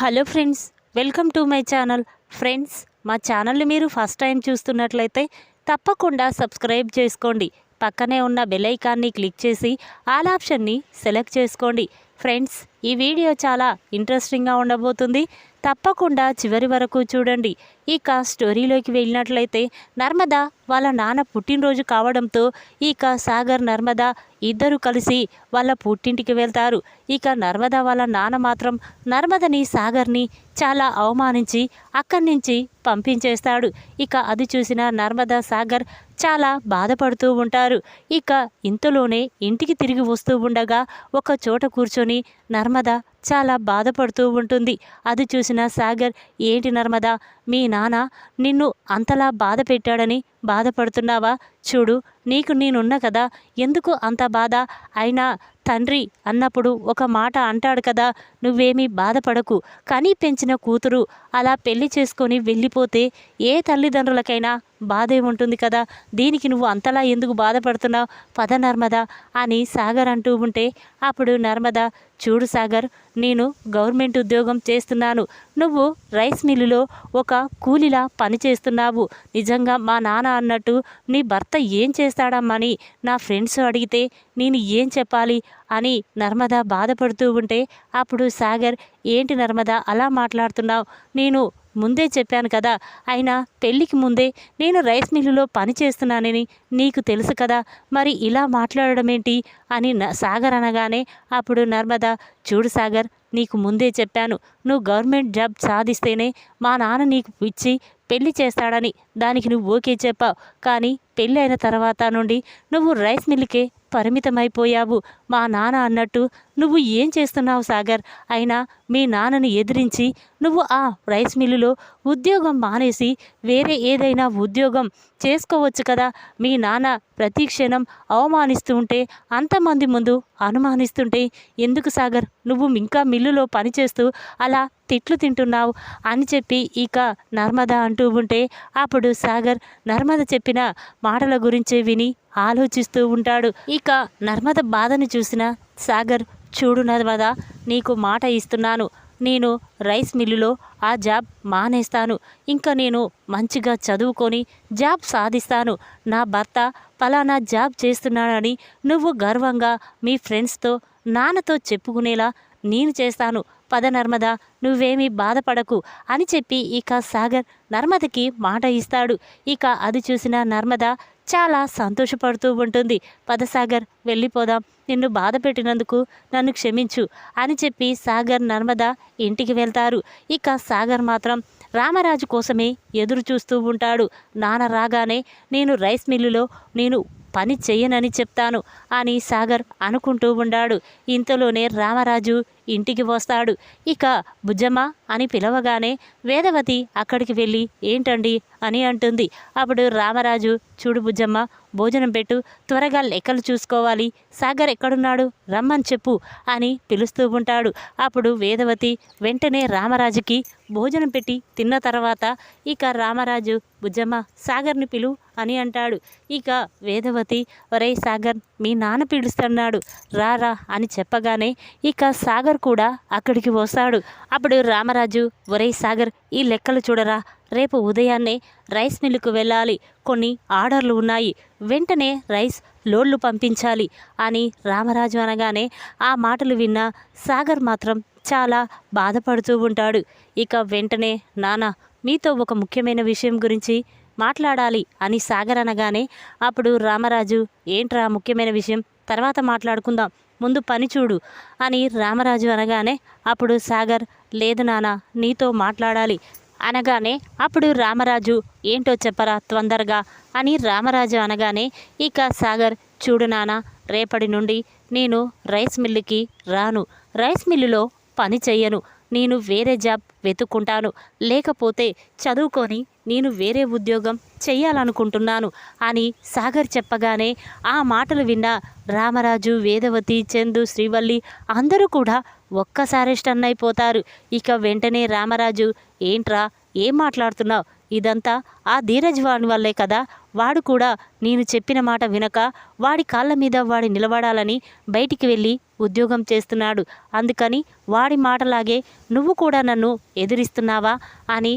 Hello friends welcome to my channel. Friends మా ఛానల్ని మీరు ఫస్ట్ టైం చూస్తున్నట్లయితే తప్పకుండా సబ్స్క్రైబ్ చేసుకోండి. పక్కనే ఉన్న బెల్ ఐకాన్ని క్లిక్ చేసి ఆల్ ఆప్షన్ని సెలెక్ట్ చేసుకోండి. ఫ్రెండ్స్ ఈ వీడియో చాలా ఇంట్రెస్టింగ్గా ఉండబోతుంది. తప్పకుండా చివరి వరకు చూడండి. ఇక స్టోరీలోకి వెళ్ళినట్లయితే నర్మద వాళ్ళ నాన్న పుట్టినరోజు కావడంతో ఇక సాగర్ నర్మద ఇద్దరు కలిసి వాళ్ళ పుట్టింటికి వెళ్తారు. ఇక నర్మద వాళ్ళ నాన్న మాత్రం నర్మదని సాగర్ని చాలా అవమానించి అక్కడి నుంచి పంపించేస్తాడు. ఇక అది చూసిన నర్మదా సాగర్ చాలా బాధపడుతూ ఉంటారు. ఇక ఇంతలోనే ఇంటికి తిరిగి వస్తూ ఉండగా ఒక చోట కూర్చొని నర్మద చాలా బాధపడుతూ ఉంటుంది. అది చూసిన సాగర్ ఏంటి నర్మదా మీ నాన్న నిన్ను అంతలా బాధ పెట్టాడని బాధపడుతున్నావా? చూడు నీకు నేనున్నా కదా ఎందుకు అంత బాధ? అయినా తండ్రి అన్నప్పుడు ఒక మాట అంటాడు కదా నువ్వేమీ బాధపడకు. కని పెంచిన కూతురు అలా పెళ్ళి చేసుకొని వెళ్ళిపోతే ఏ తల్లిదండ్రులకైనా బాధే ఉంటుంది కదా? దీనికి నువ్వు అంతలా ఎందుకు బాధపడుతున్నావు? పద నర్మద అని సాగర్ అంటూ ఉంటే అప్పుడు నర్మద చూడు సాగర్ నేను గవర్నమెంట్ ఉద్యోగం చేస్తున్నాను. నువ్వు రైస్ మిల్లులో ఒక కూలిలా పని చేస్తున్నావు. నిజంగా మా నాన్న అన్నట్టు నీ భర్త ఏం చేస్తాడమ్మని నా ఫ్రెండ్స్ అడిగితే నేను ఏం చెప్పాలి? అని నర్మద బాధపడుతూ ఉంటే అప్పుడు సాగర్ ఏంటి నర్మద అలా మాట్లాడుతున్నావు? నేను ముందే చెప్పాను కదా అయినా పెళ్ళికి ముందే నేను రైస్ మిల్లులో పని చేస్తున్నానని నీకు తెలుసు కదా మరి ఇలా మాట్లాడడం ఏంటి అని న- సాగర్ అనగానే అప్పుడు నర్మద చూడు సాగర్ నీకు ముందే చెప్పాను నువ్వు గవర్నమెంట్ జాబ్ సాధిస్తేనే మా నాన్న నీకు ఇచ్చి పెళ్ళి చేస్తాడని దానికి నువ్వు ఓకే చెప్పావు కానీ పెళ్ళి అయిన తర్వాత నుండి నువ్వు రైస్ మిల్లుకే పరిమితమైపోయావు మా నాన్న అన్నట్టు. నువ్వు ఏం చేస్తున్నావు సాగర్? అయినా మీ నాన్నని ఎదిరించి నువ్వు ఆ రైస్ మిల్లులో ఉద్యోగం మానేసి వేరే ఏదైనా ఉద్యోగం చేసుకోవచ్చు కదా? మీ నాన్న ప్రతి క్షణం అవమానిస్తూ ఉంటే అంతమంది ముందు అనుమానిస్తుంటే ఎందుకు సాగర్? నువ్వు ఇంకా మిల్లులో పనిచేస్తూ అలా తిట్లు తింటున్నావు అని చెప్పి ఇక నర్మద అంటూ ఉంటే అప్పుడు సాగర్ నర్మద చెప్పిన మాటల గురించే విని ఆలోచిస్తూ ఉంటాడు. ఇక నర్మద బాధను చూసిన సాగర్ చూడు నర్మద నీకు మాట ఇస్తున్నాను. నేను రైస్ మిల్లులో ఆ జాబ్ మానేస్తాను. ఇంకా నేను మంచిగా చదువుకొని జాబ్ సాధిస్తాను. నా భర్త ఫలానా జాబ్ చేస్తున్నానని నువ్వు గర్వంగా మీ ఫ్రెండ్స్తో నాన్నతో చెప్పుకునేలా నేను చేస్తాను. పద నర్మద నువ్వేమీ బాధపడకు అని చెప్పి ఇక సాగర్ నర్మదకి మాట ఇస్తాడు. ఇక అది చూసిన నర్మద చాలా సంతోషపడుతూ ఉంటుంది. పదసాగర్ వెళ్ళిపోదాం. నిన్ను బాధ పెట్టినందుకు నన్ను క్షమించు అని చెప్పి సాగర్ నర్మద ఇంటికి వెళ్తారు. ఇక సాగర్ మాత్రం రామరాజు కోసమే ఎదురు చూస్తూ ఉంటాడు. నాన్న రాగానే నేను రైస్ మిల్లులో నేను పని చెయ్యనని చెప్తాను అని సాగర్ అనుకుంటూ ఉండాడు. ఇంతలోనే రామరాజు ఇంటికి వస్తాడు. ఇక బుజ్జమ్మ అని పిలవగానే వేదవతి అక్కడికి వెళ్ళి ఏంటండి? అని అంటుంది. అప్పుడు రామరాజు చూడు బుజ్జమ్మ భోజనం పెట్టు త్వరగా లెక్కలు చూసుకోవాలి. సాగర్ ఎక్కడున్నాడు? రమ్మని చెప్పు అని పిలుస్తూ ఉంటాడు. అప్పుడు వేదవతి వెంటనే రామరాజుకి భోజనం పెట్టి తిన్న తర్వాత ఇక రామరాజు బుజ్జమ్మ సాగర్ని పిలు అని అంటాడు. ఇక వేదవతి ఒరే సాగర్ మీ నాన్న పిలుస్తున్నాడు. రా రా అని చెప్పగానే ఇక సాగర్ కూడా అక్కడికి వస్తాడు. అప్పుడు రామరాజు ఒరే సాగర్ ఈ లెక్కలు చూడరా. రేపు ఉదయాన్నే రైస్ మిల్లుకు వెళ్ళాలి. కొన్ని ఆర్డర్లు ఉన్నాయి. వెంటనే రైస్ లోడ్లు పంపించాలి అని రామరాజు అనగానే ఆ మాటలు విన్న సాగర్ మాత్రం చాలా బాధపడుతూ ఉంటాడు. ఇక వెంటనే నానా మీతో ఒక ముఖ్యమైన విషయం గురించి మాట్లాడాలి అని సాగర్ అనగానే అప్పుడు రామరాజు ఏంట్రా ముఖ్యమైన విషయం? తర్వాత మాట్లాడుకుందాం. ముందు పని చూడు అని రామరాజు అనగానే అప్పుడు సాగర్ లేదు నాన్న నీతో మాట్లాడాలి. అనగానే అప్పుడు రామరాజు ఏంటో చెప్పరా తొందరగా? అని రామరాజు అనగానే ఇక సాగర్ చూడు నాన్న రేపటి నుండి నేను రైస్ మిల్లుకి రాను. రైస్ మిల్లులో పని చెయ్యను. నేను వేరే జాబ్ వెతుక్కుంటాను. లేకపోతే చదువుకొని నేను వేరే ఉద్యోగం చెయ్యాలనుకుంటున్నాను అని సాగర్ చెప్పగానే ఆ మాటలు విన్న రామరాజు వేదవతి చందు శ్రీవల్లి అందరూ కూడా ఒక్కసారి స్టన్ అయిపోతారు ఇక వెంటనే రామరాజు ఏంట్రా? ఏం మాట్లాడుతున్నావు? ఇదంతా ఆ ధీరజ్ వాడి వల్లే కదా. వాడు కూడా నేను చెప్పిన మాట వినక వాడి కాళ్ళ మీద వాడి నిలబడాలని బయటికి వెళ్ళి ఉద్యోగం చేస్తున్నాడు. అందుకని వాడి మాటలాగే నువ్వు కూడా నన్ను ఎదిరిస్తున్నావా అని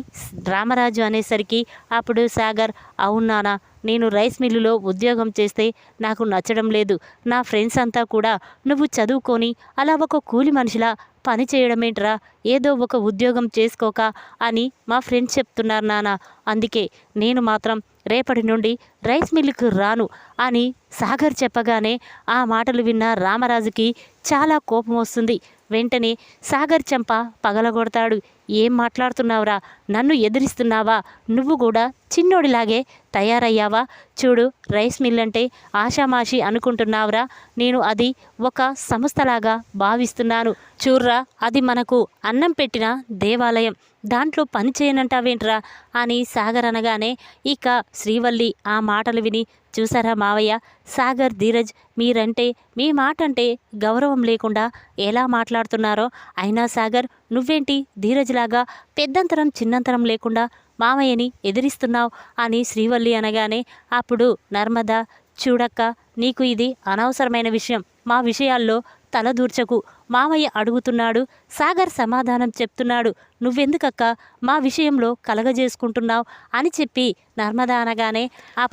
రామరాజు అనేసరికి అప్పుడు సాగర్ అవునానా నేను రైస్ మిల్లులో ఉద్యోగం చేస్తే నాకు నచ్చడం లేదు. నా ఫ్రెండ్స్ అంతా కూడా నువ్వు చదువుకొని అలా ఒక కూలి మనిషిలా పని చేయడమేంట్రా? ఏదో ఒక ఉద్యోగం చేసుకోక అని మా ఫ్రెండ్స్ చెప్తున్నారు నాన్న అందుకే నేను మాత్రం రేపటి నుండి రైస్ మిల్లుకు రాను అని సాగర్ చెప్పగానే ఆ మాటలు విన్న రామరాజుకి చాలా కోపం వస్తుంది. వెంటనే సాగర్ చెంప పగలగొడతాడు. ఏం మాట్లాడుతున్నావురా? నన్ను ఎదిరిస్తున్నావా? నువ్వు కూడా చిన్నోడిలాగే తయారయ్యావా? చూడు రైస్ మిల్ అంటే ఆషామాషి అనుకుంటున్నావురా. నేను అది ఒక సంస్థలాగా భావిస్తున్నాను. చూర్రా అది మనకు అన్నం పెట్టిన దేవాలయం. దాంట్లో పని చేయనంటావేంట్రా? అని సాగర్ అనగానే ఇక శ్రీవల్లి ఆ మాటలు విని చూసారా మావయ్య? సాగర్ ధీరజ్ మీరంటే మీ మాట అంటే గౌరవం లేకుండా ఎలా మాట్లాడుతున్నారో? అయినా సాగర్ నువ్వేంటి ధీరజ్లాగా పెద్దంతరం చిన్నంతరం లేకుండా మామయ్యని ఎదిరిస్తున్నావు? అని శ్రీవల్లి అనగానే అప్పుడు నర్మద చూడక్క నీకు ఇది అనవసరమైన విషయం. మా విషయాల్లో తలదూర్చకు మామయ్య అడుగుతున్నాడు సాగర్ సమాధానం చెప్తున్నాడు. నువ్వెందుకక్క మా విషయంలో కలగజేసుకుంటున్నావు? అని చెప్పి నర్మద అనగానే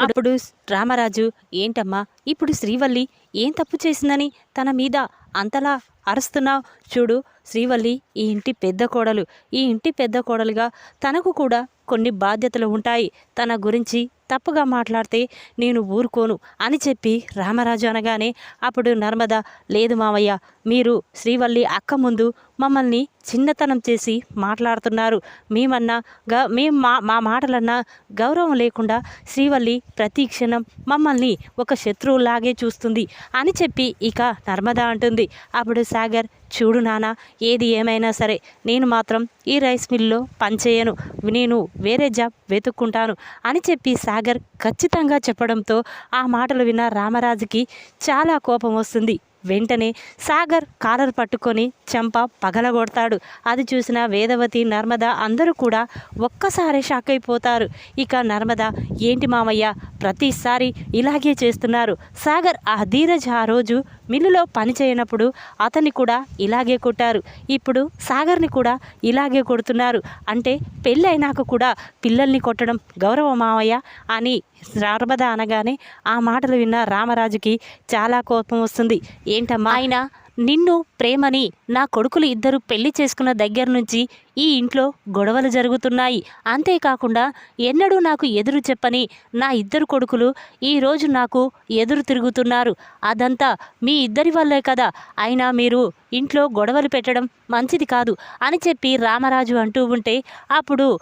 అప్పుడు రామరాజు ఏంటమ్మా ఇప్పుడు శ్రీవల్లి ఏం తప్పు చేసిందని తన మీద అంతలా అరుస్తున్నావు చూడు శ్రీవల్లి ఈ ఇంటి పెద్ద కోడలు. ఈ ఇంటి పెద్ద కోడలుగా తనకు కూడా కొన్ని బాధ్యతలు ఉంటాయి. తన గురించి తప్పుగా మాట్లాడితే నేను ఊరుకోను అని చెప్పి రామరాజు అనగానే అప్పుడు నర్మద లేదు మావయ్య మీరు శ్రీవల్లి అక్క ముందు మమ్మల్ని చిన్నతనం చేసి మాట్లాడుతున్నారు. మేమన్నా గ మేము మా మా మాటలన్నా గౌరవం లేకుండా శ్రీవల్లి ప్రతి క్షణం మమ్మల్ని ఒక శత్రువులాగే చూస్తుంది అని చెప్పి ఇక నర్మద అంటుంది. అప్పుడు సాగర్ చూడు నాన్న ఏది ఏమైనా సరే నేను మాత్రం ఈ రైస్ మిల్లో పనిచేయను. నేను వేరే జాబ్ వెతుక్కుంటాను అని చెప్పి సాగర్ ఖచ్చితంగా చెప్పడంతో ఆ మాటలు విన్న రామరాజుకి చాలా కోపం వస్తుంది. వెంటనే సాగర్ కాలర్ పట్టుకొని చెంప పగలగొడతాడు. అది చూసిన వేదవతి నర్మద అందరూ కూడా ఒక్కసారి షాక్ అయిపోతారు. ఇక నర్మద ఏంటి మామయ్య ప్రతిసారి ఇలాగే చేస్తున్నారు. సాగర్ ఆ ధీరజ్ ఆ రోజు మిల్లులో పని చేయనప్పుడు అతన్ని కూడా ఇలాగే కొట్టారు. ఇప్పుడు సాగర్ని కూడా ఇలాగే కొడుతున్నారు. అంటే పెళ్ళి అయినాక కూడా పిల్లల్ని కొట్టడం గౌరవ మావయ్య అని నర్మద అనగానే ఆ మాటలు విన్న రామరాజుకి చాలా కోపం వస్తుంది. ఏంటమ్మా? ఆయన నిన్ను ప్రేమని నా కొడుకులు ఇద్దరు పెళ్ళి చేసుకున్న దగ్గర నుంచి ఈ ఇంట్లో గొడవలు జరుగుతున్నాయి. అంతేకాకుండా ఎన్నడూ నాకు ఎదురు చెప్పని నా ఇద్దరు కొడుకులు ఈరోజు నాకు ఎదురు తిరుగుతున్నారు. అదంతా మీ ఇద్దరి వల్లే కదా. అయినా మీరు ఇంట్లో గొడవలు పెట్టడం మంచిది కాదు అని చెప్పి రామరాజు అంటూ ఉంటే అప్పుడు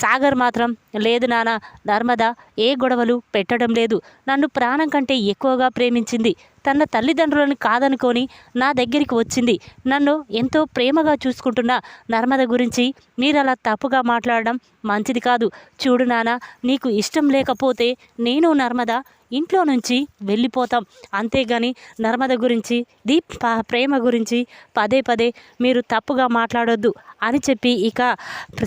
సాగర్ మాత్రం లేదు నాన్న నర్మదా ఏ గొడవలు పెట్టడం లేదు. నన్ను ప్రాణం కంటే ఎక్కువగా ప్రేమించింది తన తల్లిదండ్రులను కాదనుకొని నా దగ్గరికి వచ్చింది. నన్ను ఎంతో ప్రేమగా చూసుకుంటున్న నర్మద గురించి మీరు అలా తప్పుగా మాట్లాడడం మంచిది కాదు. చూడు నాన్న నీకు ఇష్టం లేకపోతే నేను నర్మద ఇంట్లో నుంచి వెళ్ళిపోతాం. అంతేగాని నర్మద గురించి దీప్ ప్రేమ గురించి పదే పదే మీరు తప్పుగా మాట్లాడొద్దు అని చెప్పి ఇక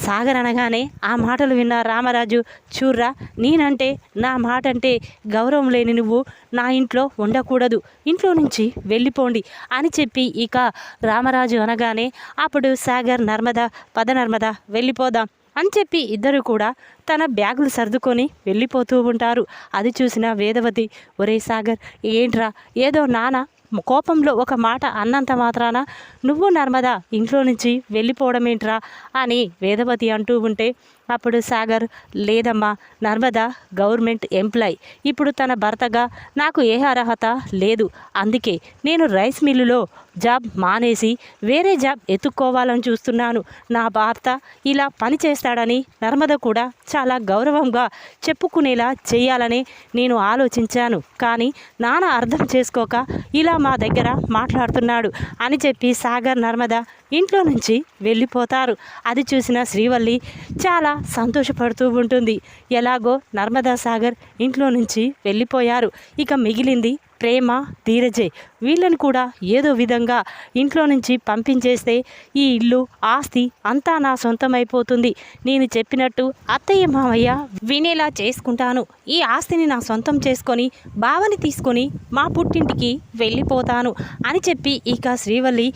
సాగర్ అనగానే ఆ మాటలు విన్న రామరాజు చూర్రా నేనంటే నా మాట అంటే గౌరవం లేని నువ్వు నా ఇంట్లో ఉండకూడదు. ఇంట్లో నుంచి వెళ్ళిపోండి అని చెప్పి ఇక రామరాజు అనగానే అప్పుడు సాగర్ నర్మద పద నర్మద వెళ్ళిపోదాం అని చెప్పి ఇద్దరు కూడా తన బ్యాగులు సర్దుకొని వెళ్ళిపోతూ ఉంటారు. అది చూసిన వేదవతి ఒరే సాగర్ ఏంట్రా? ఏదో నాన్న కోపంలో ఒక మాట అన్నంత మాత్రాన నువ్వు నర్మదా ఇంట్లో నుంచి వెళ్ళిపోవడం ఏంట్రా అని వేదవతి అంటూ ఉంటే అప్పుడు సాగర్ లేదమ్మా నర్మద గవర్నమెంట్ ఎంప్లాయ్. ఇప్పుడు తన భర్తగా నాకు ఏ అర్హత లేదు. అందుకే నేను రైస్ మిల్లులో జాబ్ మానేసి వేరే జాబ్ ఎత్తుక్కోవాలని చూస్తున్నాను. నా భర్త ఇలా పని చేస్తాడని నర్మద కూడా చాలా గౌరవంగా చెప్పుకునేలా చేయాలని నేను ఆలోచించాను. కానీ నాన్న అర్థం చేసుకోక ఇలా మా దగ్గర మాట్లాడుతున్నాడు అని చెప్పి సాగర్ నర్మద ఇంట్లో నుంచి వెళ్ళిపోతారు. అది చూసిన శ్రీవల్లి చాలా సంతోషపడుతూ ఉంటుంది. ఎలాగో నర్మదా సాగర్ ఇంట్లో నుంచి వెళ్ళిపోయారు. ఇక మిగిలింది ప్రేమ ధీరజే. వీళ్ళని కూడా ఏదో విధంగా ఇంట్లో నుంచి పంపించేస్తే ఈ ఇల్లు ఆస్తి అంతా నా సొంతమైపోతుంది. నేను చెప్పినట్టు అత్తయ్య మామయ్య వినేలా చేసుకుంటాను. ఈ ఆస్తిని నా సొంతం చేసుకొని బావని తీసుకొని మా పుట్టింటికి వెళ్ళిపోతాను అని చెప్పి ఇక శ్రీవల్లి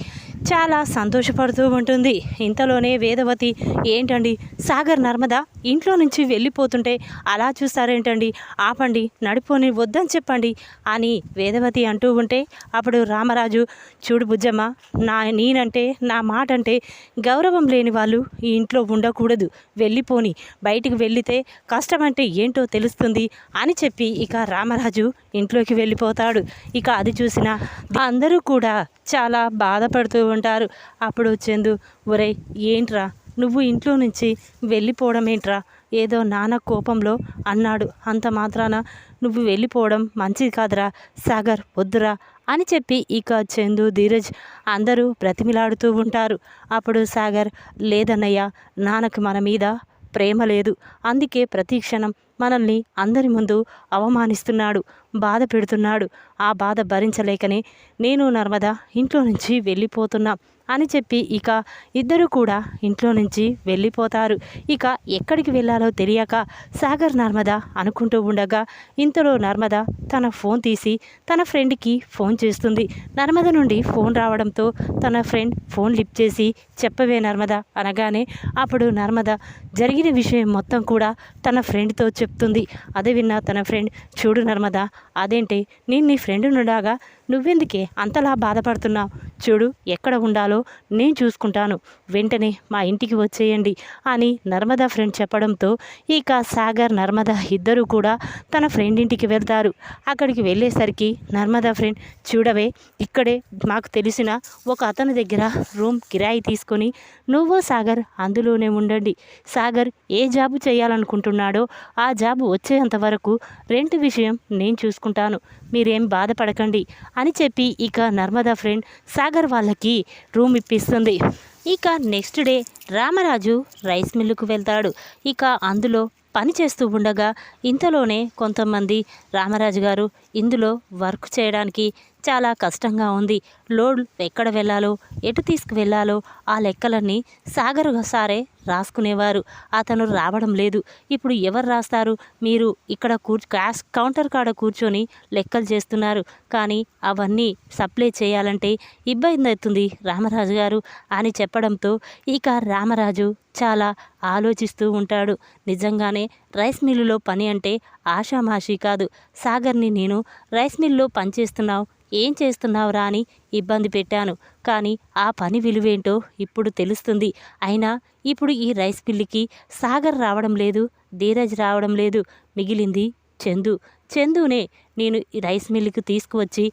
చాలా సంతోషపడుతూ ఉంటుంది. ఇంతలోనే వేదవతి ఏంటండి? సాగర్ నర్మద ఇంట్లో నుంచి వెళ్ళిపోతుంటే అలా చూస్తారేంటండి? ఆపండి నడిపోని వద్దని చెప్పండి అని వేదవతి అంటూ ఉంటే అప్పుడు రామరాజు చూడు బుజ్జమ్మ నా నేనంటే నా మాట అంటే గౌరవం లేని వాళ్ళు ఈ ఇంట్లో ఉండకూడదు. వెళ్ళిపోని. బయటికి వెళ్ళితే కష్టం అంటే ఏంటో తెలుస్తుంది అని చెప్పి ఇక రామరాజు ఇంట్లోకి వెళ్ళిపోతాడు. ఇక అది చూసిన అందరూ కూడా చాలా బాధపడుతూ ఉంటారు. అప్పుడు చందు ఒరే ఏంట్రా? నువ్వు ఇంట్లో నుంచి వెళ్ళిపోవడం ఏంట్రా? ఏదో నాన్న కోపంలో అన్నాడు. అంత మాత్రాన నువ్వు వెళ్ళిపోవడం మంచిది కాదురా. సాగర్ వద్దురా. అని చెప్పి ఇక చందు ధీరజ్ అందరూ బ్రతిమిలాడుతూ ఉంటారు. అప్పుడు సాగర్ లేదన్నయ్య నాన్నకు మన మీద ప్రేమ లేదు. అందుకే ప్రతి క్షణం మనల్ని అందరి ముందు అవమానిస్తున్నాడు బాధ పెడుతున్నాడు. ఆ బాధ భరించలేకనే నేను నర్మదా ఇంట్లో నుంచి వెళ్ళిపోతున్నా. అని చెప్పి ఇక ఇద్దరు కూడా ఇంట్లో నుంచి వెళ్ళిపోతారు. ఇక ఎక్కడికి వెళ్ళాలో తెలియక సాగర్ నర్మద అనుకుంటూ ఉండగా ఇంతలో నర్మద తన ఫోన్ తీసి తన ఫ్రెండ్కి ఫోన్ చేస్తుంది. నర్మద నుండి ఫోన్ రావడంతో తన ఫ్రెండ్ ఫోన్ లిఫ్ట్ చేసి చెప్పవే నర్మద అనగానే అప్పుడు నర్మద జరిగిన విషయం మొత్తం కూడా తన ఫ్రెండ్తో చెప్తుంది. అదే విన్న తన ఫ్రెండ్ చూడు నర్మద అదేంటి? నేను నీ ఫ్రెండ్ నుండాగా నువ్వెందుకే అంతలా బాధపడుతున్నావు? చూడు ఎక్కడ ఉండాలో నేను చూసుకుంటాను. వెంటనే మా ఇంటికి వచ్చేయండి అని నర్మదా ఫ్రెండ్ చెప్పడంతో ఇక సాగర్ నర్మదా ఇద్దరు కూడా తన ఫ్రెండ్ ఇంటికి వెళ్తారు. అక్కడికి వెళ్ళేసరికి నర్మదా ఫ్రెండ్ చూడవే ఇక్కడే మాకు తెలిసిన ఒక అతని దగ్గర రూమ్ కిరాయి తీసుకొని నువ్వు సాగర్ అందులోనే ఉండండి. సాగర్ ఏ జాబు చేయాలనుకుంటున్నాడో ఆ జాబు వచ్చేంత వరకు రెంట్ విషయం నేను చూసుకుంటాను. మీరేం బాధపడకండి అని చెప్పి ఇక నర్మదా ఫ్రెండ్ సాగర్ వాళ్ళకి రూమ్ ఇప్పిస్తుంది. ఇక నెక్స్ట్ డే రామరాజు రైస్ మిల్లుకు వెళ్తాడు. ఇక అందులో పని చేస్తూ ఉండగా ఇంతలోనే కొంతమంది రామరాజు గారు ఇందులో వర్క్ చేయడానికి చాలా కష్టంగా ఉంది. లోడ్ ఎక్కడ వెళ్ళాలో ఎటు తీసుకువెళ్ళాలో ఆ లెక్కలన్నీ సాగర్ సారే రాసుకునేవారు. అతను రావడం లేదు. ఇప్పుడు ఎవరు రాస్తారు? మీరు ఇక్కడ కూర్చు క్యాష్ కౌంటర్ కాడ కూర్చొని లెక్కలు చేస్తున్నారు. కానీ అవన్నీ సప్లై చేయాలంటే ఇబ్బంది అవుతుంది రామరాజు గారు అని చెప్పడంతో ఇక రామరాజు చాలా ఆలోచిస్తూ ఉంటాడు. నిజంగానే రైస్ మిల్లులో పని అంటే ఆషామాషీ కాదు. సాగర్ని నేను రైస్ మిల్లులో పనిచేస్తున్నావు ఏం చేస్తున్నావురా అని ఇబ్బంది పెట్టాను. కానీ ఆ పని విలువేంటో ఇప్పుడు తెలుస్తుంది. అయినా ఇప్పుడు ఈ రైస్ మిల్లుకి సాగర్ రావడం లేదు ధీరజ్ రావడం లేదు. మిగిలింది చందు. చందునే నేను ఈ రైస్ మిల్లుకి తీసుకువచ్చి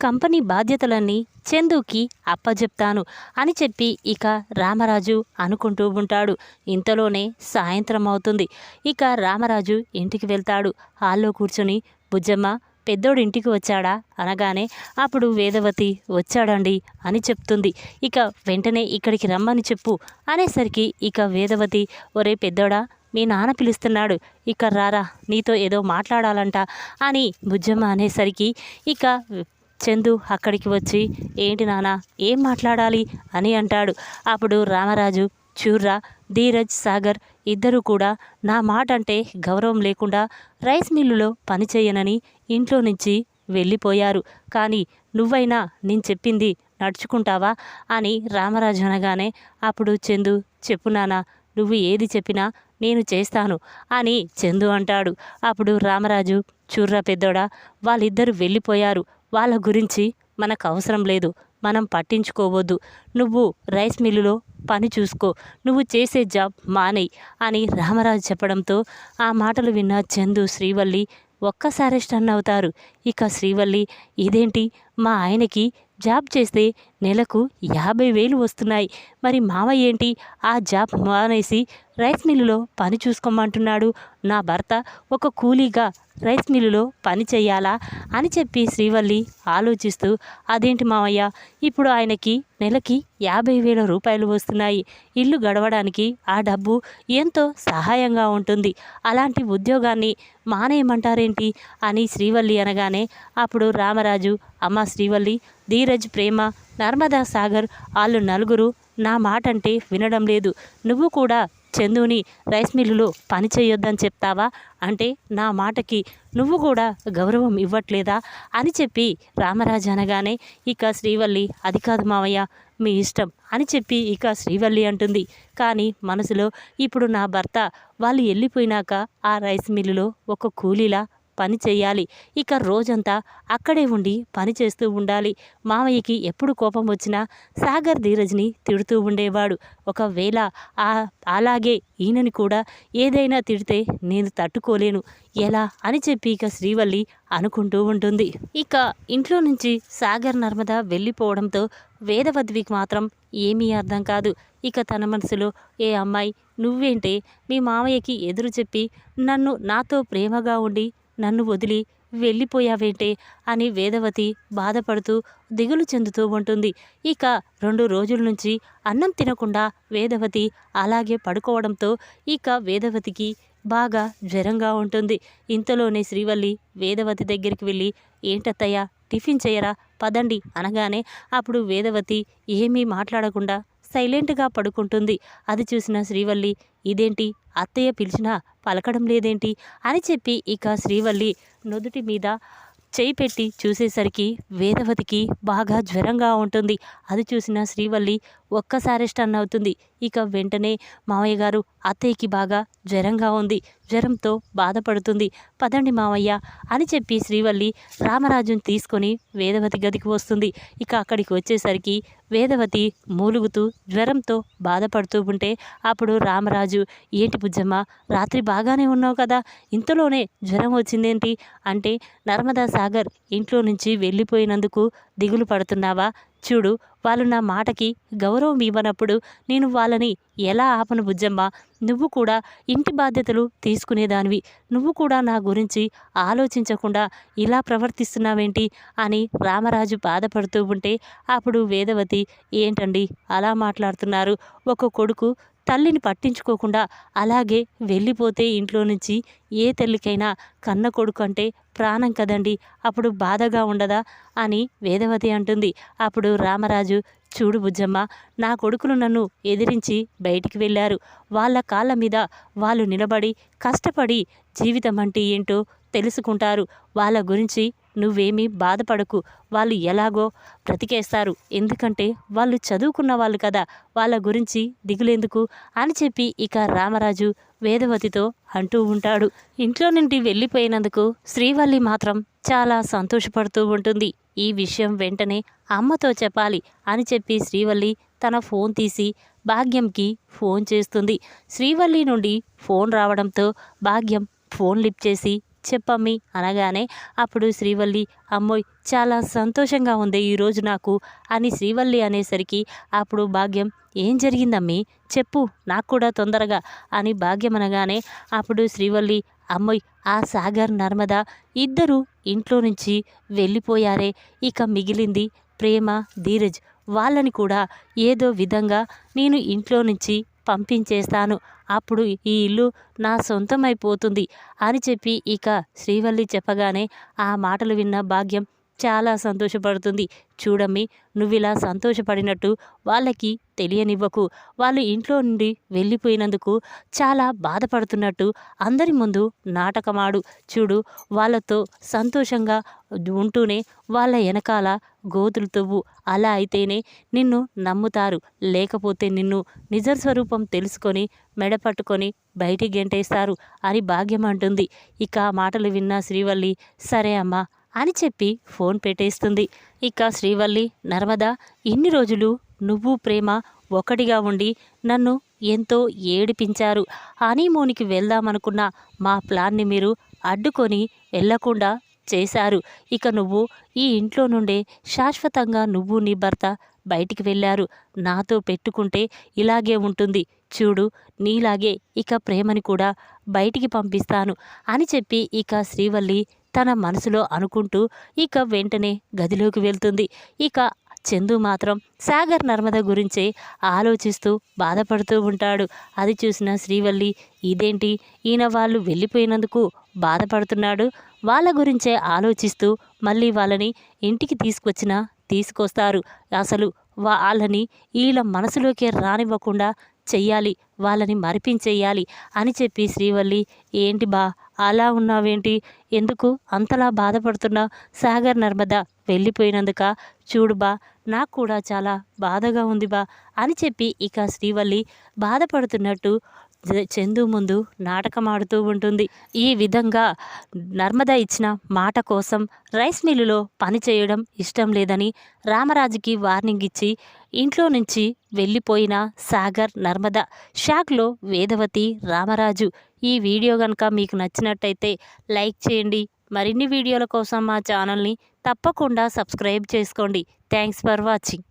కంపెనీ బాధ్యతలన్నీ చందుకి అప్పజెప్తాను అని చెప్పి ఇక రామరాజు అనుకుంటూ ఉంటాడు. ఇంతలోనే సాయంత్రం అవుతుంది. ఇక రామరాజు ఇంటికి వెళ్తాడు. హాల్లో కూర్చొని బుజ్జమ్మ పెద్దోడు ఇంటికి వచ్చాడా? అనగానే అప్పుడు వేదవతి వచ్చాడండి అని చెప్తుంది. ఇక వెంటనే ఇక్కడికి రమ్మని చెప్పు అనేసరికి ఇక వేదవతి ఒరే పెద్దోడా మీ నాన్న పిలుస్తున్నాడు. ఇక రారా నీతో ఏదో మాట్లాడాలంట అని బుజ్జమ్మ అనేసరికి ఇక చందు అక్కడికి వచ్చి ఏంటి నాన్న ఏం మాట్లాడాలి? అని అంటాడు. అప్పుడు రామరాజు చూర్రా ధీరజ్ సాగర్ ఇద్దరు కూడా నా మాట అంటే గౌరవం లేకుండా రైస్ మిల్లులో పనిచేయనని ఇంట్లో నుంచి వెళ్ళిపోయారు. కానీ నువ్వైనా నేను చెప్పింది నడుచుకుంటావా? అని రామరాజు అనగానే అప్పుడు చందు చెప్పు నానా నువ్వు ఏది చెప్పినా నేను చేస్తాను అని చందు అంటాడు. అప్పుడు రామరాజు చూర్రా పెద్దోడా వాళ్ళిద్దరూ వెళ్ళిపోయారు. వాళ్ళ గురించి మనకు అవసరం లేదు. మనం పట్టించుకోవద్దు. నువ్వు రైస్ మిల్లులో పని చూసుకో. నువ్వు చేసే జాబ్ మానేయ్ అని రామరాజు చెప్పడంతో ఆ మాటలు విన్న చందు శ్రీవల్లి ఒక్కసారి స్టన్ అవుతారు. ఇక శ్రీవల్లి ఇదేంటి? మా ఆయనకి జాబ్ చేస్తే నెలకు యాభై వేలు వస్తున్నాయి. మరి మావయ్య ఏంటి? ఆ జాబ్ మానేసి రైస్ మిల్లులో పని చూసుకోమంటున్నాడు. నా భర్త ఒక కూలీగా రైస్ మిల్లులో పని చేయాలా అని చెప్పి శ్రీవల్లి ఆలోచిస్తూ అదేంటి మావయ్య ఇప్పుడు ఆయనకి నెలకి యాభై వేల రూపాయలు వస్తున్నాయి. ఇల్లు గడవడానికి ఆ డబ్బు ఎంతో సహాయంగా ఉంటుంది. అలాంటి ఉద్యోగాన్ని మానేయమంటారేంటి? అని శ్రీవల్లి అనగానే అప్పుడు రామరాజు అమ్మ శ్రీవల్లి ధీరజ్ ప్రేమ నర్మదా సాగర్ వాళ్ళు నలుగురు నా మాట అంటే వినడం లేదు. నువ్వు కూడా చందుని రైస్ మిల్లులో పని చేయొద్దని చెప్తావా? అంటే నా మాటకి నువ్వు కూడా గౌరవం ఇవ్వట్లేదా? అని చెప్పి రామరాజు అనగానే ఇక శ్రీవల్లి అది కాదు మావయ్య మీ ఇష్టం అని చెప్పి ఇక శ్రీవల్లి అంటుంది. కానీ మనసులో ఇప్పుడు నా భర్త వాళ్ళు వెళ్ళిపోయినాక ఆ రైస్ మిల్లులో ఒక కూలీలా పని చేయాలి. ఇక రోజంతా అక్కడే ఉండి పని చేస్తూ ఉండాలి. మామయ్యకి ఎప్పుడు కోపం వచ్చినా సాగర్ ధీరజ్ని తిడుతూ ఉండేవాడు. ఒకవేళ ఆ అలాగే ఈయనని కూడా ఏదైనా తిడితే నేను తట్టుకోలేను. ఎలా? అని చెప్పి ఇక శ్రీవల్లి అనుకుంటూ ఉంటుంది. ఇక ఇంట్లో నుంచి సాగర్ నర్మద వెళ్ళిపోవడంతో వేదవద్వికి మాత్రం ఏమీ అర్థం కాదు. ఇక తన మనసులో ఏ అమ్మాయి నువ్వేంటే? మీ మామయ్యకి ఎదురు చెప్పి నన్ను నాతో ప్రేమగా ఉండి నన్ను వదిలి వెళ్ళిపోయావేంటే అని వేదవతి బాధపడుతూ దిగులు చెందుతూ ఉంటుంది. ఇక రెండు రోజుల నుంచి అన్నం తినకుండా వేదవతి అలాగే పడుకోవడంతో ఇక వేదవతికి బాగా జ్వరంగా ఉంటుంది. ఇంతలోనే శ్రీవల్లి వేదవతి దగ్గరికి వెళ్ళి ఏంటత్తయ్య టిఫిన్ చేయరా? పదండి అనగానే అప్పుడు వేదవతి ఏమీ మాట్లాడకుండా సైలెంట్గా పడుకుంటుంది. అది చూసిన శ్రీవల్లి ఇదేంటి? అత్తయ్య పిలిచినా పలకడం లేదేంటి? అని చెప్పి ఇక శ్రీవల్లి నుదుటి మీద చేయి పెట్టి చూసేసరికి వేదవతికి బాగా జ్వరంగా ఉంటుంది. అది చూసిన శ్రీవల్లి ఒక్కసారి స్టన్ అవుతుంది. ఇక వెంటనే మావయ్య గారు అత్తయ్యకి బాగా జ్వరంగా ఉంది. జ్వరంతో బాధపడుతుంది. పదండి మావయ్య అని చెప్పి శ్రీవల్లి రామరాజుని తీసుకొని వేదవతి గదికి వస్తుంది. ఇక అక్కడికి వచ్చేసరికి వేదవతి మూలుగుతూ జ్వరంతో బాధపడుతూ ఉంటే అప్పుడు రామరాజు ఏంటి బుజ్జమ్మ రాత్రి బాగానే ఉన్నావు కదా? ఇంతలోనే జ్వరం వచ్చిందేంటి అంటే నర్మదా సాగర్ ఇంట్లో నుంచి వెళ్ళిపోయినందుకు దిగులు పడుతున్నావా? చూడు వాళ్ళు నా మాటకి గౌరవం ఇవ్వనప్పుడు నేను వాళ్ళని ఎలా ఆపను బుజ్జమ్మ? నువ్వు కూడా ఇంటి బాధ్యతలు తీసుకునేదానివి. నువ్వు కూడా నా గురించి ఆలోచించకుండా ఇలా ప్రవర్తిస్తున్నావేంటి? అని రామరాజు బాధపడుతూ ఉంటే అప్పుడు వేదవతి ఏంటండి? అలా మాట్లాడుతున్నారు. ఒక కొడుకు తల్లిని పట్టించుకోకుండా అలాగే వెళ్ళిపోతే ఇంట్లో నుంచి ఏ తల్లికైనా కన్న కొడుకు అంటే ప్రాణం కదండి అప్పుడు బాధగా ఉండదా అని వేదవతి అంటుంది. అప్పుడు రామరాజు చూడు బుజ్జమ్మ నా కొడుకులు నన్ను ఎదిరించి బయటికి వెళ్ళారు. వాళ్ళ కాళ్ళ మీద వాళ్ళు నిలబడి కష్టపడి జీవితం అంటే ఏంటో తెలుసుకుంటారు. వాళ్ళ గురించి నువ్వేమీ బాధపడకు. వాళ్ళు ఎలాగో బ్రతికేస్తారు. ఎందుకంటే వాళ్ళు చదువుకున్న వాళ్ళు కదా. వాళ్ళ గురించి దిగులేందుకు అని చెప్పి ఇక రామరాజు వేదవతితో అంటూ ఉంటాడు. ఇంట్లో నుండి వెళ్ళిపోయినందుకు శ్రీవల్లి మాత్రం చాలా సంతోషపడుతూ ఉంటుంది. ఈ విషయం వెంటనే అమ్మతో చెప్పాలి అని చెప్పి శ్రీవల్లి తన ఫోన్ తీసి భాగ్యంకి ఫోన్ చేస్తుంది. శ్రీవల్లి నుండి ఫోన్ రావడంతో భాగ్యం ఫోన్ లిఫ్ట్ చేసి చెప్పమ్మి అనగానే అప్పుడు శ్రీవల్లి అమ్మోయ్ చాలా సంతోషంగా ఉంది ఈరోజు నాకు అని శ్రీవల్లి అనేసరికి అప్పుడు భాగ్యం ఏం జరిగిందమ్మి? చెప్పు నాకు కూడా తొందరగా అని భాగ్యం అనగానే అప్పుడు శ్రీవల్లి అమ్మోయ్ ఆ సాగర్ నర్మద ఇద్దరు ఇంట్లో నుంచి వెళ్ళిపోయారే. ఇక మిగిలింది ప్రేమ ధీరజ్. వాళ్ళని కూడా ఏదో విధంగా నేను ఇంట్లో నుంచి పంపించేస్తాను అప్పుడు ఈ ఇల్లు నా సొంతమైపోతుంది అని చెప్పి ఇక శ్రీవల్లి చెప్పగానే ఆ మాటలు విన్న భాగ్యం చాలా సంతోషపడుతుంది. చూడమ్మి నువ్వు ఇలా సంతోషపడినట్టు వాళ్ళకి తెలియనివ్వకు. వాళ్ళు ఇంట్లో నుండి వెళ్ళిపోయినందుకు చాలా బాధపడుతున్నట్టు అందరి ముందు నాటకమాడు. చూడు వాళ్ళతో సంతోషంగా ఉంటూనే వాళ్ళ వెనకాల గోతులు తవ్వు. అలా అయితేనే నిన్ను నమ్ముతారు. లేకపోతే నిన్ను నిజ స్వరూపం తెలుసుకొని మెడ పట్టుకొని బయటికి గెంటేస్తారు అని భాగ్యం అంటుంది. ఇక ఆ మాటలు విన్న శ్రీవల్లి సరే అమ్మా అని చెప్పి ఫోన్ పెట్టేస్తుంది. ఇక శ్రీవల్లి నర్మద ఇన్ని రోజులు నువ్వు ప్రేమ ఒకటిగా ఉండి నన్ను ఎంతో ఏడిపించారు. హనీమూన్కి వెళ్దామనుకున్న మా ప్లాన్ని మీరు అడ్డుకొని వెళ్ళకుండా చేశారు. ఇక నువ్వు ఈ ఇంట్లో నుండే శాశ్వతంగా నువ్వు నీ భర్త బయటికి వెళ్ళారు. నాతో పెట్టుకుంటే ఇలాగే ఉంటుంది. చూడు నీలాగే ఇక ప్రేమని కూడా బయటికి పంపిస్తాను అని చెప్పి ఇక శ్రీవల్లి తన మనసులో అనుకుంటూ ఇక వెంటనే గదిలోకి వెళ్తుంది. ఇక చందు మాత్రం సాగర్ నర్మద గురించే ఆలోచిస్తూ బాధపడుతూ ఉంటాడు. అది చూసిన శ్రీవల్లి ఇదేంటి? ఈయన వాళ్ళు వెళ్ళిపోయినందుకు బాధపడుతున్నాడు. వాళ్ళ గురించే ఆలోచిస్తూ మళ్ళీ వాళ్ళని ఇంటికి తీసుకొచ్చినా తీసుకొస్తారు. అసలు వాళ్ళని వీళ్ళ మనసులోకి రానివ్వకుండా చెయ్యాలి. వాళ్ళని మరిపించేయాలి అని చెప్పి శ్రీవల్లి ఏంటి బా అలా ఉన్నావేంటి? ఎందుకు అంతలా బాధపడుతున్నావు సాగర్ నర్మద వెళ్ళిపోయినందుక చూడు బా నాకు కూడా చాలా బాధగా ఉంది బా అని చెప్పి ఇక శ్రీవల్లి బాధపడుతున్నట్టు చందు ముందు నాటకం ఆడుతూ ఉంటుంది. ఈ విధంగా నర్మద ఇచ్చిన మాట కోసం రైస్ మిల్లులో పని చేయడం ఇష్టం లేదని రామరాజుకి వార్నింగ్ ఇచ్చి ఇంట్లో నుంచి వెళ్ళిపోయిన సాగర్ నర్మద షాక్లో వేదవతి రామరాజు ఈ వీడియో కనుక మీకు నచ్చినట్టయితే లైక్ చేయండి. మరిన్ని వీడియోల కోసం మా ఛానల్ని తప్పకుండా సబ్స్క్రైబ్ చేసుకోండి. Thanks for watching.